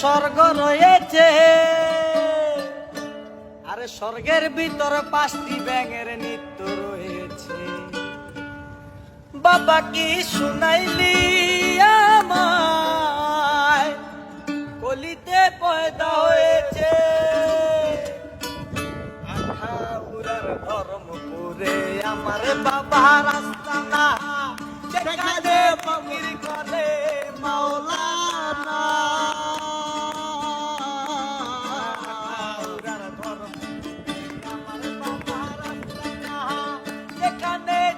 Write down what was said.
স্বর্গ রয়েছে। আরে স্বর্গের ভিতর পাঁচটি ব্যাঙের নৃত্য রয়েছে। বাবা কি শুনাইলি কলিতে পয়দা হয়েছে। আখাউড়ার ধর্মপুরে আমার বাবা রাস্তা না